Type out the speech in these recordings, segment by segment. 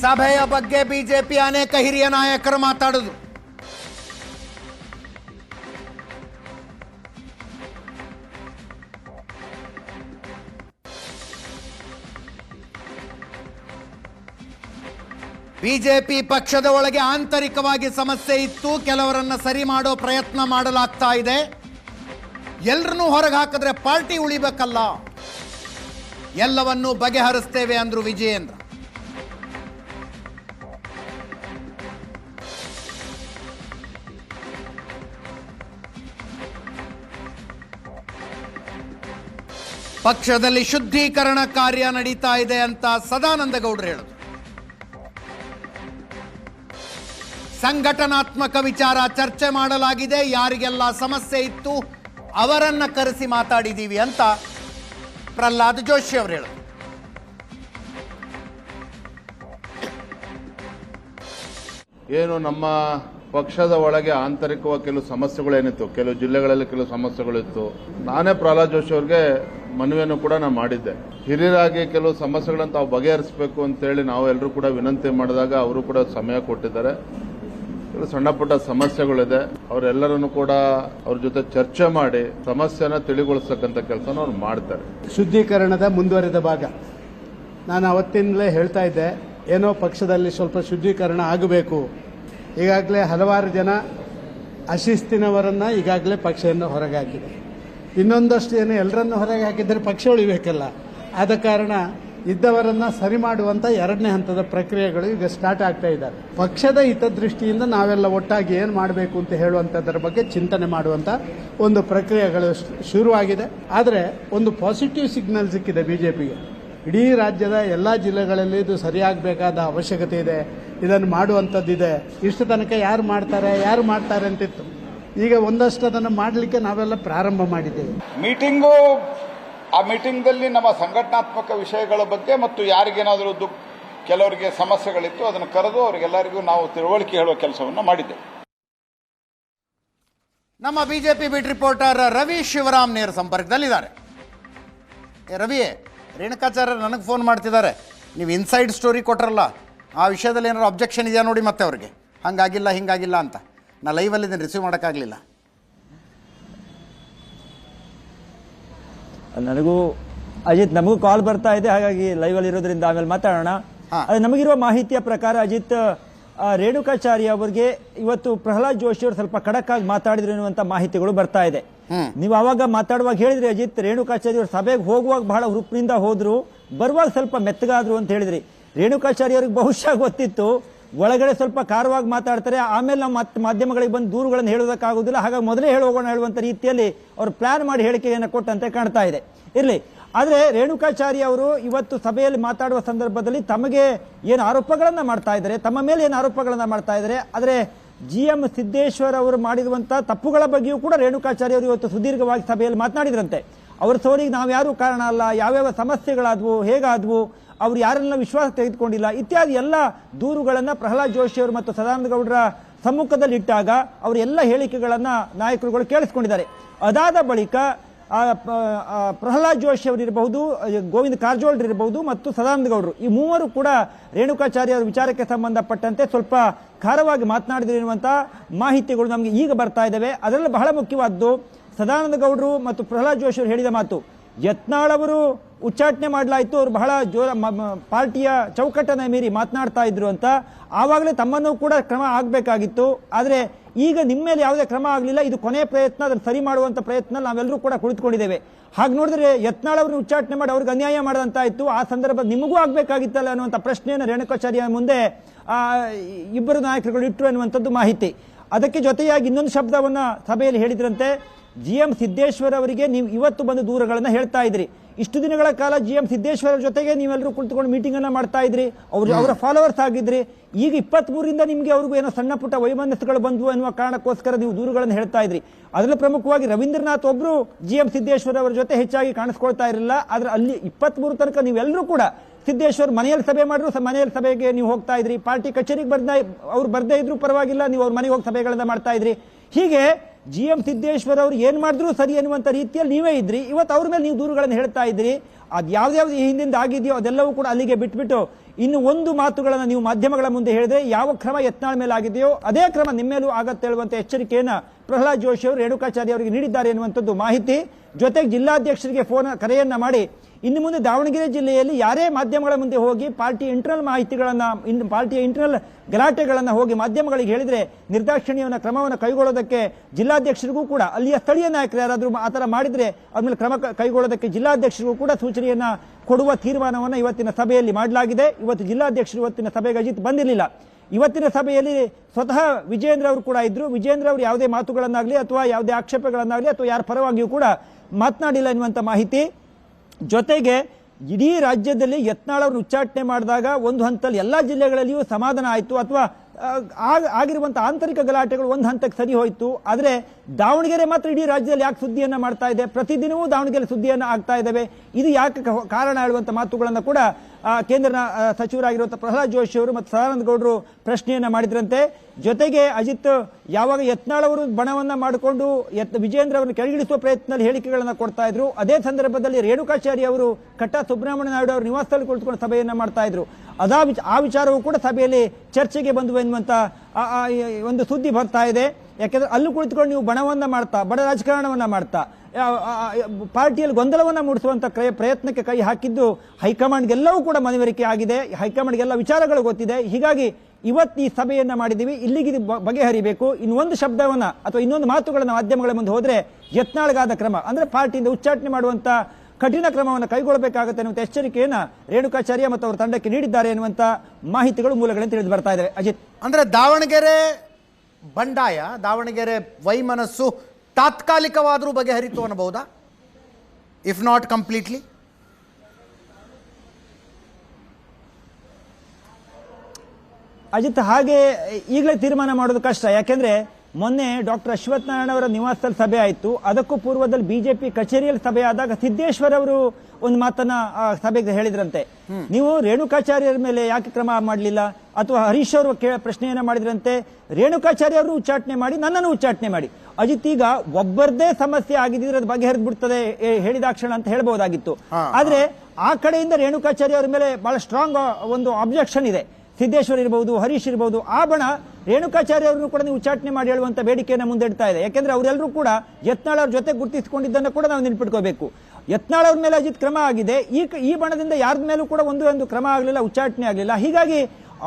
ಸಭೆಯ ಬಗ್ಗೆ ಬಿಜೆಪಿ ಅನೇಕ ಹಿರಿಯ ನಾಯಕರು ಮಾತಾಡುದು. ಬಿಜೆಪಿ ಪಕ್ಷದ ಒಳಗೆ ಆಂತರಿಕವಾಗಿ ಸಮಸ್ಯೆ ಇತ್ತು. ಕೆಲವರನ್ನ ಸರಿ ಮಾಡೋ ಪ್ರಯತ್ನ ಮಾಡಲಾಗ್ತಾ ಇದೆ. ಎಲ್ರನ್ನೂ ಹೊರಗೆ ಹಾಕಿದ್ರೆ ಪಾರ್ಟಿ ಉಳಿಬೇಕಲ್ಲ. ಎಲ್ಲವನ್ನೂ ಬಗೆಹರಿಸ್ತೇವೆ ಅಂದ್ರು ವಿಜಯೇಂದ್ರ. ಪಕ್ಷದಲ್ಲಿ ಶುದ್ಧೀಕರಣ ಕಾರ್ಯ ನಡೀತಾ ಇದೆ ಅಂತ ಸದಾನಂದ ಗೌಡರು ಹೇಳಿದ್ರು. ಸಂಘಟನಾತ್ಮಕ ವಿಚಾರ ಚರ್ಚೆ ಮಾಡಲಾಗಿದೆ, ಯಾರಿಗೆಲ್ಲ ಸಮಸ್ಯೆ ಇತ್ತು ಅವರನ್ನ ಕರೆಸಿ ಮಾತಾಡಿದೀವಿ ಅಂತ ಪ್ರಹ್ಲಾದ್ ಜೋಶಿ ಅವರು ಹೇಳಿದ್ರು. ಏನು ನಮ್ಮ ಪಕ್ಷದ ಒಳಗೆ ಆಂತರಿಕವಾಗಿ ಕೆಲವು ಸಮಸ್ಯೆಗಳೇನಿತ್ತು. ಕೆಲವು ಜಿಲ್ಲೆಗಳಲ್ಲಿ ಕೆಲವು ಸಮಸ್ಯೆಗಳಿತ್ತು. ನಾನೇ ಪ್ರಹ್ಲಾದ್ ಜೋಶಿ ಅವ್ರಿಗೆ ಮನವಿಯನ್ನು ಕೂಡ ನಾನು ಮಾಡಿದ್ದೆ. ಹಿರಿಯರಾಗಿ ಕೆಲವು ಸಮಸ್ಯೆಗಳನ್ನು ತಾವು ಬಗೆಹರಿಸಬೇಕು ಅಂತೇಳಿ ನಾವು ಎಲ್ಲರೂ ಕೂಡ ವಿನಂತಿ ಮಾಡಿದಾಗ ಅವರು ಕೂಡ ಸಮಯ ಕೊಟ್ಟಿದ್ದಾರೆ. ಕೆಲವು ಸಣ್ಣ ಪುಟ್ಟ ಸಮಸ್ಯೆಗಳಿದೆ. ಅವರೆಲ್ಲರನ್ನು ಕೂಡ ಅವ್ರ ಜೊತೆ ಚರ್ಚೆ ಮಾಡಿ ಸಮಸ್ಯೆನ ತಿಳಿಗೊಳಿಸ್ತಕ್ಕಂಥ ಕೆಲಸನ ಅವ್ರು ಮಾಡ್ತಾರೆ. ಶುದ್ಧೀಕರಣದ ಮುಂದುವರೆದ ಭಾಗ. ನಾನು ಅವತ್ತಿಂದಲೇ ಹೇಳ್ತಾ ಇದ್ದೆ, ಏನೋ ಪಕ್ಷದಲ್ಲಿ ಸ್ವಲ್ಪ ಶುದ್ಧೀಕರಣ ಆಗಬೇಕು. ಈಗಾಗಲೇ ಹಲವಾರು ಜನ ಅಶಿಸ್ತಿನವರನ್ನು ಈಗಾಗಲೇ ಪಕ್ಷವನ್ನು ಹೊರಗೆ ಹಾಕಿದೆ. ಇನ್ನೊಂದಷ್ಟು ಜನ ಎಲ್ಲರನ್ನು ಹೊರಗೆ ಹಾಕಿದರೆ ಪಕ್ಷ ಉಳಿಬೇಕಲ್ಲ. ಆದ ಕಾರಣ ಇದ್ದವರನ್ನು ಸರಿ ಮಾಡುವಂಥ ಎರಡನೇ ಹಂತದ ಪ್ರಕ್ರಿಯೆಗಳು ಈಗ ಸ್ಟಾರ್ಟ್ ಆಗ್ತಾ ಇದ್ದಾರೆ ಪಕ್ಷದ ಹಿತದೃಷ್ಟಿಯಿಂದ ನಾವೆಲ್ಲ ಒಟ್ಟಾಗಿ ಏನು ಮಾಡಬೇಕು ಅಂತ ಹೇಳುವಂಥದ್ರ ಬಗ್ಗೆ ಚಿಂತನೆ ಮಾಡುವಂಥ ಒಂದು ಪ್ರಕ್ರಿಯೆಗಳು ಶುರುವಾಗಿದೆ. ಆದರೆ ಒಂದು ಪಾಸಿಟಿವ್ ಸಿಗ್ನಲ್ ಸಿಕ್ಕಿದೆ ಬಿಜೆಪಿಗೆ. ಇಡೀ ರಾಜ್ಯದ ಎಲ್ಲ ಜಿಲ್ಲೆಗಳಲ್ಲಿ ಇದು ಸರಿಯಾಗಬೇಕಾದ ಅವಶ್ಯಕತೆ ಇದೆ. ಇದನ್ನು ಮಾಡುವಂಥದ್ದಿದೆ. ಇಷ್ಟು ತನಕ ಯಾರು ಮಾಡ್ತಾರೆ ಯಾರು ಮಾಡ್ತಾರೆ ಅಂತಿತ್ತು. ಈಗ ಒಂದಷ್ಟು ಅದನ್ನು ಮಾಡಲಿಕ್ಕೆ ನಾವೆಲ್ಲ ಪ್ರಾರಂಭ ಮಾಡಿದ್ದೇವೆ. ಮೀಟಿಂಗು ಆ ಮೀಟಿಂಗ್ದಲ್ಲಿ ನಮ್ಮ ಸಂಘಟನಾತ್ಮಕ ವಿಷಯಗಳ ಬಗ್ಗೆ ಮತ್ತು ಯಾರಿಗೇನಾದರೂ ದುಃಖ ಕೆಲವರಿಗೆ ಸಮಸ್ಯೆಗಳಿತ್ತು ಅದನ್ನು ಕರೆದು ಅವರಿಗೆಲ್ಲರಿಗೂ ನಾವು ತಿಳುವಳಿಕೆ ಹೇಳುವ ಕೆಲಸವನ್ನು ಮಾಡಿದ್ದೇವೆ. ನಮ್ಮ BJP beat reporter Ravi Shivaram ನೇರ ಸಂಪರ್ಕದಲ್ಲಿದ್ದಾರೆ. ಏ ರವಿ ರೇಣುಕಾಚಾರ್ಯ ನನಗೆ ಫೋನ್ ಮಾಡ್ತಿದ್ದಾರೆ. ನೀವು ಇನ್ಸೈಡ್ ಸ್ಟೋರಿ ಕೊಟ್ರಲ್ಲ. ಆ ವಿಷಯದಲ್ಲಿ ಏನಾದ್ರು ಅಬ್ಜೆಕ್ಷನ್ ಇದೆಯಾ ನೋಡಿ ಮತ್ತೆ ಅವ್ರಿಗೆ. ಹಂಗಾಗಿಲ್ಲ ಹಿಂಗಾಗಿಲ್ಲ ಅಂತ. ನಾ ಇದನ್ನು ರಿಸೀವ್ ಮಾಡೋಕ್ಕಾಗಲಿಲ್ಲ. ನನಗೂ ಅಜಿತ್ ನಮಗೂ ಕಾಲ್ ಬರ್ತಾ ಇದೆ ಹಾಗಾಗಿ ಲೈವಲ್ಲಿ ಇರೋದ್ರಿಂದ ಆಮೇಲೆ ಮಾತಾಡೋಣ. ನಮಗಿರುವ ಮಾಹಿತಿಯ ಪ್ರಕಾರ ಅಜಿತ್ ಆ, ರೇಣುಕಾಚಾರ್ಯ ಅವರಿಗೆ ಇವತ್ತು ಪ್ರಹ್ಲಾದ್ ಜೋಶಿ ಅವರು ಸ್ವಲ್ಪ ಖಡಕ್ ಆಗಿ ಮಾತಾಡಿದ್ರು ಎನ್ನುವಂತ ಮಾಹಿತಿಗಳು ಬರ್ತಾ ಇದೆ. ನೀವು ಅವಾಗ ಮಾತಾಡುವಾಗ ಹೇಳಿದ್ರಿ ಅಜಿತ್ ರೇಣುಕಾಚಾರ್ಯ ಅವರು ಸಭೆಗೆ ಹೋಗುವಾಗ ಬಹಳ ಹುರುಪಿನಿಂದ ಹೋದ್ರು ಬರುವಾಗ ಸ್ವಲ್ಪ ಮೆತ್ತಗಾದ್ರು ಅಂತ ಹೇಳಿದ್ರಿ. ರೇಣುಕಾಚಾರ್ಯ ಅವ್ರಿಗೆ ಬಹುಶಃ ಗೊತ್ತಿತ್ತು. ಒಳಗಡೆ ಸ್ವಲ್ಪ ಕಾರವಾಗಿ ಮಾತಾಡ್ತಾರೆ. ಆಮೇಲೆ ನಾವು ಮತ್ತೆ ಮಾಧ್ಯಮಗಳಿಗೆ ಬಂದು ದೂರುಗಳನ್ನು ಹೇಳೋದಕ್ಕಾಗೋದಿಲ್ಲ ಹಾಗಾಗಿ ಮೊದಲೇ ಹೇಳೋಗೋಣ ಹೇಳುವಂಥ ರೀತಿಯಲ್ಲಿ ಅವರು ಪ್ಲಾನ್ ಮಾಡಿ ಹೇಳಿಕೆಯನ್ನು ಕೊಟ್ಟಂತೆ ಕಾಣ್ತಾ ಇದೆ. ಇರಲಿ. ಆದರೆ ರೇಣುಕಾಚಾರ್ಯ ಅವರು ಇವತ್ತು ಸಭೆಯಲ್ಲಿ ಮಾತಾಡುವ ಸಂದರ್ಭದಲ್ಲಿ ತಮಗೆ ಏನು ಆರೋಪಗಳನ್ನು ಮಾಡ್ತಾ ಇದ್ದಾರೆ. ತಮ್ಮ ಮೇಲೆ ಏನು ಆರೋಪಗಳನ್ನು ಮಾಡ್ತಾ ಇದ್ದಾರೆ. ಆದರೆ ಜಿ ಎಂ ಸಿದ್ದೇಶ್ವರ್ ಅವರು ಮಾಡಿರುವಂಥ ತಪ್ಪುಗಳ ಬಗ್ಗೆಯೂ ಕೂಡ ರೇಣುಕಾಚಾರ್ಯ ಅವರು ಇವತ್ತು ಸುದೀರ್ಘವಾಗಿ ಸಭೆಯಲ್ಲಿ ಮಾತನಾಡಿದ್ರಂತೆ. ಅವರ ನಾವು ಯಾರೂ ಕಾರಣ ಅಲ್ಲ. ಯಾವ್ಯಾವ ಸಮಸ್ಯೆಗಳಾದವು, ಹೇಗಾದ್ವು? ಅವ್ರು ಯಾರನ್ನ ವಿಶ್ವಾಸ ತೆಗೆದುಕೊಂಡಿಲ್ಲ ಇತ್ಯಾದಿ ಎಲ್ಲ ದೂರುಗಳನ್ನು ಪ್ರಹ್ಲಾದ್ ಜೋಶಿ ಅವರು ಮತ್ತು ಸದಾನಂದ ಗೌಡರ ಸಮ್ಮುಖದಲ್ಲಿ ಇಟ್ಟಾಗ ಅವರ ಎಲ್ಲ ಹೇಳಿಕೆಗಳನ್ನು ನಾಯಕರುಗಳು ಕೇಳಿಸ್ಕೊಂಡಿದ್ದಾರೆ. ಅದಾದ ಬಳಿಕ ಪ್ರಹ್ಲಾದ್ ಜೋಶಿ ಅವರಿರಬಹುದು ಗೋವಿಂದ ಕಾರಜೋಳ್ ಇರಬಹುದು ಮತ್ತು ಸದಾನಂದ ಗೌಡರು. ಈ ಮೂವರು ಕೂಡ ರೇಣುಕಾಚಾರ್ಯ ಅವರ ವಿಚಾರಕ್ಕೆ ಸಂಬಂಧಪಟ್ಟಂತೆ ಸ್ವಲ್ಪ ಖಾರವಾಗಿ ಮಾತನಾಡಿದಿರುವಂತಹ ಮಾಹಿತಿಗಳು ನಮಗೆ ಈಗ ಬರ್ತಾ ಇದ್ದಾವೆ. ಅದರಲ್ಲಿ ಬಹಳ ಮುಖ್ಯವಾದ್ದು ಸದಾನಂದ ಗೌಡರು ಮತ್ತು ಪ್ರಹ್ಲಾದ್ ಜೋಶಿ ಅವರು ಹೇಳಿದ ಮಾತು. ಯತ್ನಾಳ್ ಅವರು ಉಚ್ಚಾಟನೆ ಮಾಡಲಾಯಿತು. ಅವರು ಬಹಳ ಜೋರ ಪಾರ್ಟಿಯ ಚೌಕಟ್ಟನ್ನ ಮೀರಿ ಮಾತನಾಡ್ತಾ ಇದ್ರು ಅಂತ ಆವಾಗಲೇ ತಮ್ಮನ್ನು ಕೂಡ ಕ್ರಮ ಆಗಬೇಕಾಗಿತ್ತು. ಆದರೆ ಈಗ ನಿಮ್ಮ ಮೇಲೆ ಯಾವುದೇ ಕ್ರಮ ಆಗಲಿಲ್ಲ. ಇದು ಕೊನೆಯ ಪ್ರಯತ್ನ, ಅದನ್ನು ಸರಿ ಮಾಡುವಂಥ ಪ್ರಯತ್ನ ನಾವೆಲ್ಲರೂ ಕೂಡ ಕುಳಿತುಕೊಂಡಿದ್ದೇವೆ. ಹಾಗೆ ನೋಡಿದ್ರೆ ಯತ್ನಾಳ್ ಅವ್ರನ್ನ ಉಚ್ಚಾಟನೆ ಮಾಡಿ ಅವ್ರಿಗೆ ಅನ್ಯಾಯ ಮಾಡಿದಂತಾಯ್ತು ಆ ಸಂದರ್ಭ ನಿಮಗೂ ಆಗಬೇಕಾಗಿತ್ತಲ್ಲ ಅನ್ನುವಂಥ ಪ್ರಶ್ನೆಯನ್ನು ರೇಣುಕಾಚಾರ್ಯ ಮುಂದೆ ಇಬ್ಬರು ನಾಯಕರುಗಳು ಇಟ್ಟರು ಅನ್ನುವಂಥದ್ದು ಮಾಹಿತಿ. ಅದಕ್ಕೆ ಜೊತೆಯಾಗಿ ಇನ್ನೊಂದು ಶಬ್ದವನ್ನು ಸಭೆಯಲ್ಲಿ ಹೇಳಿದ್ರಂತೆ, ಜಿ ಎಂ ಸಿದ್ದೇಶ್ವರ್ ಅವರಿಗೆ ನೀವು ಇವತ್ತು ಬಂದು ದೂರಗಳನ್ನು ಹೇಳ್ತಾ ಇದ್ರಿ. ಇಷ್ಟು ದಿನಗಳ ಕಾಲ ಜಿ ಎಂ ಸಿದ್ದೇಶ್ವರ ಜೊತೆಗೆ ನೀವೆಲ್ಲರೂ ಕುಳಿತುಕೊಂಡು ಮೀಟಿಂಗ್ ಅನ್ನ ಮಾಡ್ತಾ ಇದ್ರಿ. ಅವ್ರ ಅವರ ಫಾಲೋವರ್ಸ್ ಆಗಿದ್ರಿ. ಈಗ ಇಪ್ಪತ್ತ್ ಮೂರಿಂದ ನಿಮಗೆ ಅವ್ರಿಗೂ ಏನೋ ಸಣ್ಣ ಪುಟ್ಟ ವೈಮನಸ್ಸುಗಳು ಬಂದ್ವು ಅನ್ನುವ ಕಾರಣಕ್ಕೋಸ್ಕರ ನೀವು ದೂರುಗಳನ್ನು ಹೇಳ್ತಾ ಇದ್ರಿ. ಅದರಲ್ಲಿ ಪ್ರಮುಖವಾಗಿ ರವೀಂದ್ರನಾಥ್ ಒಬ್ರು ಜಿ ಎಂ ಸಿದ್ದೇಶ್ವರ ಅವರ ಜೊತೆ ಹೆಚ್ಚಾಗಿ ಕಾಣಿಸ್ಕೊಳ್ತಾ ಇರಲಿಲ್ಲ. ಆದ್ರೆ ಅಲ್ಲಿ ಇಪ್ಪತ್ತ್ ಮೂರು ತನಕ ನೀವೆಲ್ಲರೂ ಕೂಡ ಸಿದ್ದೇಶ್ವರ್ ಮನೆಯಲ್ಲಿ ಸಭೆ ಮಾಡಿದ್ರು. ಮನೆಯಲ್ಲಿ ಸಭೆಗೆ ನೀವು ಹೋಗ್ತಾ ಇದ್ರಿ. ಪಾರ್ಟಿ ಕಚೇರಿಗೆ ಬರ್ದ ಅವ್ರು ಬರ್ದೇ ಇದ್ರು ಪರವಾಗಿಲ್ಲ. ನೀವು ಅವ್ರ ಮನೆಗೆ ಹೋಗಿ ಸಭೆಗಳನ್ನ ಮಾಡ್ತಾ ಇದ್ರಿ. ಹೀಗೆ ಜಿ ಎಂ ಸಿದ್ದೇಶ್ವರ್ ಅವರು ಏನು ಮಾಡಿದ್ರು ಸರಿ ಅನ್ನುವಂಥ ರೀತಿಯಲ್ಲಿ ನೀವೇ ಇದ್ರಿ. ಇವತ್ತು ಅವ್ರ ಮೇಲೆ ನೀವು ದೂರುಗಳನ್ನು ಹೇಳ್ತಾ ಇದ್ರಿ ಅದು ಯಾವ್ದ್ಯಾವ್ದು ಈ ಹಿಂದಿಂದ ಆಗಿದೆಯೋ ಅದೆಲ್ಲವೂ ಕೂಡ ಅಲ್ಲಿಗೆ ಬಿಟ್ಬಿಟ್ಟು ಇನ್ನು ಒಂದು ಮಾತುಗಳನ್ನು ನೀವು ಮಾಧ್ಯಮಗಳ ಮುಂದೆ ಹೇಳಿದ್ರೆ ಯಾವ ಕ್ರಮ ಯತ್ನಾಳ್ ಮೇಲೆ ಆಗಿದೆಯೋ ಅದೇ ಕ್ರಮ ನಿಮ್ಮ ಮೇಲೂ ಆಗತ್ತೆ ಹೇಳುವಂಥ ಎಚ್ಚರಿಕೆಯನ್ನ ಪ್ರಹ್ಲಾದ್ ಜೋಶಿ ಅವರು, ರೇಣುಕಾಚಾರ್ಯ ಅವರಿಗೆ ನೀಡಿದ್ದಾರೆ ಎನ್ನುವಂಥದ್ದು ಮಾಹಿತಿ. ಜೊತೆಗೆ ಜಿಲ್ಲಾಧ್ಯಕ್ಷರಿಗೆ ಫೋನ್, ಕರೆಯನ್ನು ಮಾಡಿ. ಇನ್ನು ಮುಂದೆ ದಾವಣಗೆರೆ ಜಿಲ್ಲೆಯಲ್ಲಿ ಯಾರೇ ಮಾಧ್ಯಮಗಳ ಮುಂದೆ ಹೋಗಿ ಪಾರ್ಟಿ ಇಂಟರ್ನಲ್ ಮಾಹಿತಿಗಳನ್ನು ಇನ್ನು ಪಾರ್ಟಿಯ ಇಂಟರ್ನಲ್ ಗಲಾಟೆಗಳನ್ನು ಹೋಗಿ ಮಾಧ್ಯಮಗಳಿಗೆ ಹೇಳಿದರೆ ನಿರ್ದಾಕ್ಷಿಣ್ಯವನ್ನು, ಕ್ರಮವನ್ನು ಕೈಗೊಳ್ಳೋದಕ್ಕೆ ಜಿಲ್ಲಾಧ್ಯಕ್ಷರಿಗೂ ಕೂಡ, ಅಲ್ಲಿಯ ಸ್ಥಳೀಯ ನಾಯಕರು ಯಾರಾದರೂ ಆ ಥರ ಮಾಡಿದರೆ ಅದ್ಮೇಲೆ ಕ್ರಮ ಕೈಗೊಳ್ಳೋದಕ್ಕೆ ಜಿಲ್ಲಾಧ್ಯಕ್ಷರಿಗೂ ಕೂಡ ಸೂಚನೆಯನ್ನು ಕೊಡುವ ತೀರ್ಮಾನವನ್ನು ಇವತ್ತಿನ ಸಭೆಯಲ್ಲಿ ಮಾಡಲಾಗಿದೆ. ಇವತ್ತು ಜಿಲ್ಲಾಧ್ಯಕ್ಷರು ಇವತ್ತಿನ ಸಭೆಗೆ ಅಜಿತ್ ಬಂದಿರಲಿಲ್ಲ. ಇವತ್ತಿನ ಸಭೆಯಲ್ಲಿ ಸ್ವತಃ ವಿಜೇಂದ್ರ ಅವರು ಕೂಡ ಇದ್ದರು ವಿಜೇಂದ್ರ ಅವರು ಯಾವುದೇ ಮಾತುಗಳನ್ನಾಗಲಿ ಅಥವಾ ಯಾವುದೇ ಆಕ್ಷೇಪಗಳನ್ನಾಗಲಿ ಅಥವಾ ಯಾರ ಪರವಾಗಿಯೂ ಕೂಡ ಮಾತನಾಡಿಲ್ಲ ಎನ್ನುವಂಥ ಮಾಹಿತಿ. ಜೊತೆಗೆ ಇಡೀ ರಾಜ್ಯದಲ್ಲಿ ಯತ್ನಾಳ ಅವರು ಉಚ್ಚಾಟನೆ ಮಾಡಿದಾಗ ಒಂದು ಹಂತದಲ್ಲಿ ಎಲ್ಲ ಜಿಲ್ಲೆಗಳಲ್ಲಿಯೂ ಸಮಾಧಾನ ಆಯಿತು ಅಥವಾ ಆಗಿರುವಂಥ ಆಂತರಿಕ ಗಲಾಟೆಗಳು ಒಂದು ಹಂತಕ್ಕೆ ಸರಿ ಹೋಯಿತು. ಆದರೆ ದಾವಣಗೆರೆ ಮಾತ್ರ ಇಡೀ ರಾಜ್ಯದಲ್ಲಿ ಯಾಕೆ ಸುದ್ದಿಯನ್ನು ಮಾಡ್ತಾ ಇದೆ? ಪ್ರತಿದಿನವೂ ದಾವಣಗೆರೆ ಸುದ್ದಿಯನ್ನು ಆಗ್ತಾ ಇದ್ದಾವೆ ಇದು ಯಾಕೆ ಕಾರಣ ಹೇಳುವಂಥ ಮಾತುಗಳನ್ನು ಕೂಡ ಆ, ಕೇಂದ್ರ ಸಚಿವರಾಗಿರುವಂಥ ಪ್ರಹ್ಲಾದ್ ಜೋಶಿ ಅವರು ಮತ್ತು ಸದಾನಂದ ಗೌಡರು ಪ್ರಶ್ನೆಯನ್ನ ಮಾಡಿದ್ರಂತೆ. ಜೊತೆಗೆ ಅಜಿತ್ ಯಾವಾಗ ಯತ್ನಾಳ್ ಅವರು ಬಣವನ್ನ ಮಾಡಿಕೊಂಡು ಯತ್ ವಿಜೇಂದ್ರ ಅವರನ್ನು ಕೆಳಗಿಳಿಸುವ ಪ್ರಯತ್ನದಲ್ಲಿ ಹೇಳಿಕೆಗಳನ್ನು ಕೊಡ್ತಾ ಇದ್ರು. ಅದೇ ಸಂದರ್ಭದಲ್ಲಿ ರೇಣುಕಾಚಾರ್ಯ ಅವರು ಕಟ್ಟ ಸುಬ್ರಹ್ಮಣ್ಯ ನಾಯ್ಡು ಅವರ ನಿವಾಸದಲ್ಲಿ ಕುಳಿತುಕೊಂಡು ಸಭೆಯನ್ನ ಮಾಡ್ತಾ ಇದ್ರು. ಅದಾ ಆ ವಿಚಾರವೂ ಕೂಡ ಸಭೆಯಲ್ಲಿ ಚರ್ಚೆಗೆ ಬಂದು ಆ ಒಂದು ಸುದ್ದಿ ಬರ್ತಾ ಇದೆ. ಯಾಕೆಂದ್ರೆ ಅಲ್ಲೂ ಕುಳಿತುಕೊಂಡು ನೀವು ಬಣವನ್ನ ಮಾಡ್ತಾ, ಬಡ ರಾಜಕಾರಣವನ್ನ ಮಾಡ್ತಾ ಪಾರ್ಟಿಯಲ್ಲಿ ಗೊಂದಲವನ್ನ ಮೂಡಿಸುವಂತ ಕ್ರಯ- ಪ್ರಯತ್ನಕ್ಕೆ ಕೈ ಹಾಕಿದ್ದು ಹೈಕಮಾಂಡ್ಗೆಲ್ಲವೂ ಕೂಡ ಮನವರಿಕೆ ಆಗಿದೆ. ಹೈಕಮಾಂಡ್ಗೆಲ್ಲ ವಿಚಾರಗಳು ಗೊತ್ತಿದೆ. ಹೀಗಾಗಿ ಇವತ್ತು ಈ ಸಭೆಯನ್ನ ಮಾಡಿದೀವಿ ಇಲ್ಲಿಗೆ ಇದು ಬಗೆಹರಿಬೇಕು. ಇನ್ನೊಂದು ಶಬ್ದವನ್ನ ಅಥವಾ ಇನ್ನೊಂದು ಮಾತುಗಳನ್ನ ಮಾಧ್ಯಮಗಳ ಮುಂದೆ ಹೋದರೆ ಯತ್ನಾಳಗಾದ ಕ್ರಮ, ಅಂದ್ರೆ ಪಾರ್ಟಿಯಿಂದ ಉಚ್ಚಾಟನೆ ಮಾಡುವಂತ ಕಠಿಣ ಕ್ರಮವನ್ನು ಕೈಗೊಳ್ಳಬೇಕಾಗುತ್ತೆ ಅನ್ನುವಂಥ ಎಚ್ಚರಿಕೆಯನ್ನು ರೇಣುಕಾಚಾರ್ಯ ಮತ್ತು ಅವರ ತಂಡಕ್ಕೆ ನೀಡಿದ್ದಾರೆ ಎನ್ನುವಂಥ ಮಾಹಿತಿಗಳು ಮೂಲಗಳಿಂದ ತಿಳಿದು ಬರ್ತಾ ಇದ್ದಾರೆ ಅಜಿತ್. ಅಂದ್ರೆ ದಾವಣಗೆರೆ ಬಂಡಾಯ, ದಾವಣಗೆರೆ ವೈಮನಸ್ಸು ತಾತ್ಕಾಲಿಕವಾದರೂ ಬಗೆಹರಿತು ಅನ್ನಬಹುದಾ? ಇಫ್ ನಾಟ್ ಕಂಪ್ಲೀಟ್ಲಿ ಅಜಿತ್ ಹಾಗೆ ಈಗಲೇ ತೀರ್ಮಾನ ಮಾಡೋದು ಕಷ್ಟ. ಯಾಕೆಂದ್ರೆ ಮೊನ್ನೆ ಡಾಕ್ಟರ್ ಅಶ್ವಥ್ ನಾರಾಯಣ ಅವರ ನಿವಾಸದಲ್ಲಿ ಸಭೆ ಆಯಿತು. ಅದಕ್ಕೂ ಪೂರ್ವದಲ್ಲಿ ಬಿಜೆಪಿ ಕಚೇರಿಯಲ್ಲಿ ಸಭೆ ಆದಾಗ ಸಿದ್ದೇಶ್ವರ್ ಅವರು ಒಂದು ಮಾತನ್ನ ಸಭೆಗೆ ಹೇಳಿದ್ರಂತೆ. ನೀವು ರೇಣುಕಾಚಾರ್ಯರ ಮೇಲೆ ಯಾಕೆ ಕ್ರಮ ಮಾಡಲಿಲ್ಲ? ಅಥವಾ ಹರೀಶ್ ಅವರು ಪ್ರಶ್ನೆಯನ್ನ ಮಾಡಿದ್ರಂತೆ? ರೇಣುಕಾಚಾರ್ಯ ಅವರು ಉಚ್ಚಾಟನೆ ಮಾಡಿ ನನ್ನನ್ನು ಉಚ್ಚಾಟನೆ ಮಾಡಿ. ಅಜಿತ್ ಈಗ ಒಬ್ಬರದೇ ಸಮಸ್ಯೆ ಆಗಿದ್ರೆ ಅದು ಬಗೆಹರಿದು ಬಿಡ್ತದೆ ಹೇಳಿದಾಕ್ಷಣ ಅಂತ ಹೇಳಬಹುದಾಗಿತ್ತು ಆದ್ರೆ ಆ ಕಡೆಯಿಂದ ರೇಣುಕಾಚಾರ್ಯ ಅವರ ಮೇಲೆ ಬಹಳ ಸ್ಟ್ರಾಂಗ್ ಒಂದು ಅಬ್ಜೆಕ್ಷನ್ ಇದೆ. ಸಿದ್ದೇಶ್ವರ್ ಇರಬಹುದು ಹರೀಶ್ ಇರಬಹುದು ಆ ಬಣ ರೇಣುಕಾಚಾರ್ಯ ಅವರನ್ನು ಕೂಡ ನೀವು ಉಚ್ಚಾಟನೆ ಮಾಡಿ ಹೇಳುವಂತ ಬೇಡಿಕೆಯನ್ನು ಮುಂದಿಡ್ತಾ ಇದೆ. ಯಾಕೆಂದ್ರೆ ಅವರೆಲ್ಲರೂ ಕೂಡ ಯತ್ನಾಳ್ ಅವ್ರ ಜೊತೆ ಗುರುತಿಸಿಕೊಂಡಿದ್ದನ್ನು ಕೂಡ ನಾವು ನೆನ್ಪಿಟ್ಕೋಬೇಕು. ಯತ್ನಾಳ್ ಅವ್ರ ಮೇಲೆ ಅಜಿತ್ ಕ್ರಮ ಆಗಿದೆ. ಈ ಈ ಬಣದಿಂದ ಯಾರ ಮೇಲೂ ಕೂಡ ಒಂದು ಒಂದು ಕ್ರಮ ಆಗಲಿಲ್ಲ, ಉಚ್ಚಾಟನೆ ಆಗಲಿಲ್ಲ. ಹೀಗಾಗಿ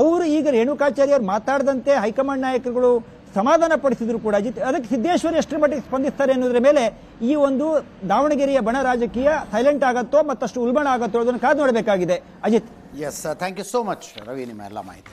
ಅವರು ಈಗ ರೇಣುಕಾಚಾರ್ಯ ಅವರು ಮಾತಾಡದಂತೆ ಹೈಕಮಾಂಡ್ ನಾಯಕರುಗಳು ಸಮಾಧಾನ ಪಡಿಸಿದ್ರು ಕೂಡ ಅಜಿತ್. ಅದಕ್ಕೆ ಸಿದ್ದೇಶ್ವರ್ ಎಷ್ಟರ ಮಟ್ಟಿಗೆ ಸ್ಪಂದಿಸ್ತಾರೆ ಅನ್ನೋದ್ರ ಮೇಲೆ ಈ ಒಂದು ದಾವಣಗೆರೆಯ ಬಣ ರಾಜಕೀಯ ಸೈಲೆಂಟ್ ಆಗತ್ತೋ ಮತ್ತಷ್ಟು ಉಲ್ಬಣ ಆಗತ್ತೋ ಅದನ್ನು ಕಾದು ನೋಡಬೇಕಾಗಿದೆ. Ajit. Yes thank you so much Ravi ನಿಮ್ಮ ಎಲ್ಲ ಮಾಹಿತಿ.